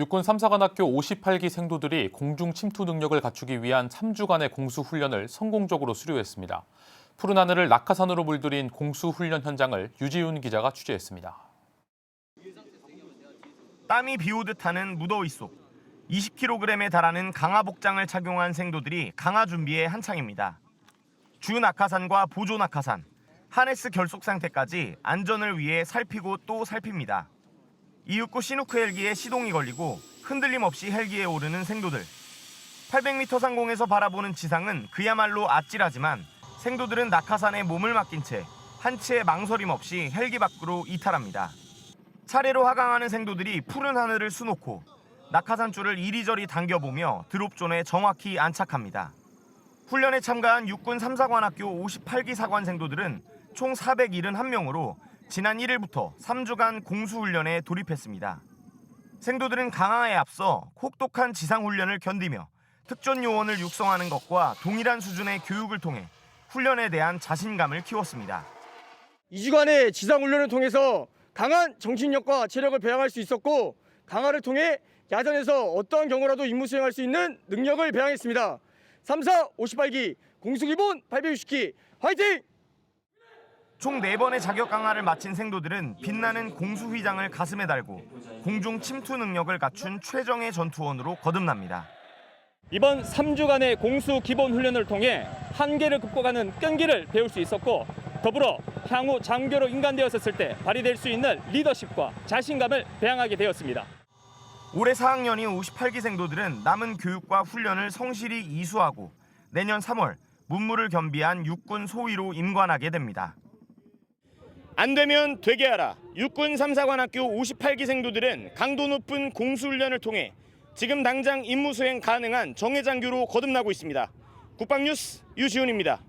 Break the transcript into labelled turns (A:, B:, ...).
A: 육군 3사관학교 58기 생도들이 공중 침투 능력을 갖추기 위한 3주간의 공수 훈련을 성공적으로 수료했습니다. 푸른 하늘을 낙하산으로 물들인 공수 훈련 현장을 유지훈 기자가 취재했습니다.
B: 땀이 비오듯 하는 무더위 속 20kg에 달하는 강화 복장을 착용한 생도들이 강화 준비에 한창입니다. 주 낙하산과 보조 낙하산, 하네스 결속 상태까지 안전을 위해 살피고 또 살핍니다. 이윽고 시누크 헬기에 시동이 걸리고 흔들림 없이 헬기에 오르는 생도들. 800m 상공에서 바라보는 지상은 그야말로 아찔하지만 생도들은 낙하산에 몸을 맡긴 채 한치의 망설임 없이 헬기 밖으로 이탈합니다. 차례로 하강하는 생도들이 푸른 하늘을 수놓고 낙하산 줄을 이리저리 당겨보며 드롭존에 정확히 안착합니다. 훈련에 참가한 육군 3사관학교 58기 사관 생도들은 총 471명으로 지난 1일부터 3주간 공수훈련에 돌입했습니다. 생도들은 강화에 앞서 혹독한 지상훈련을 견디며 특전 요원을 육성하는 것과 동일한 수준의 교육을 통해 훈련에 대한 자신감을 키웠습니다.
C: 2주간의 지상훈련을 통해서 강한 정신력과 체력을 배양할 수 있었고 강화를 통해 야전에서 어떠한 경우라도 임무 수행할 수 있는 능력을 배양했습니다. 3사 58기 공수기본 860기 화이팅!
B: 총 4번의 자격 강화를 마친 생도들은 빛나는 공수휘장을 가슴에 달고 공중 침투 능력을 갖춘 최정예 전투원으로 거듭납니다.
D: 이번 3주간의 공수 기본 훈련을 통해 한계를 극복하는 끈기를 배울 수 있었고 더불어 향후 장교로 인간되었을 때 발휘될 수 있는 리더십과 자신감을 배양하게 되었습니다.
B: 올해 4학년인 58기 생도들은 남은 교육과 훈련을 성실히 이수하고 내년 3월 문무를 겸비한 육군 소위로 임관하게 됩니다. 안 되면 되게 하라. 육군 3사관학교 58기 생도들은 강도 높은 공수훈련을 통해 지금 당장 임무 수행 가능한 정예장교로 거듭나고 있습니다. 국방뉴스 유지훈입니다.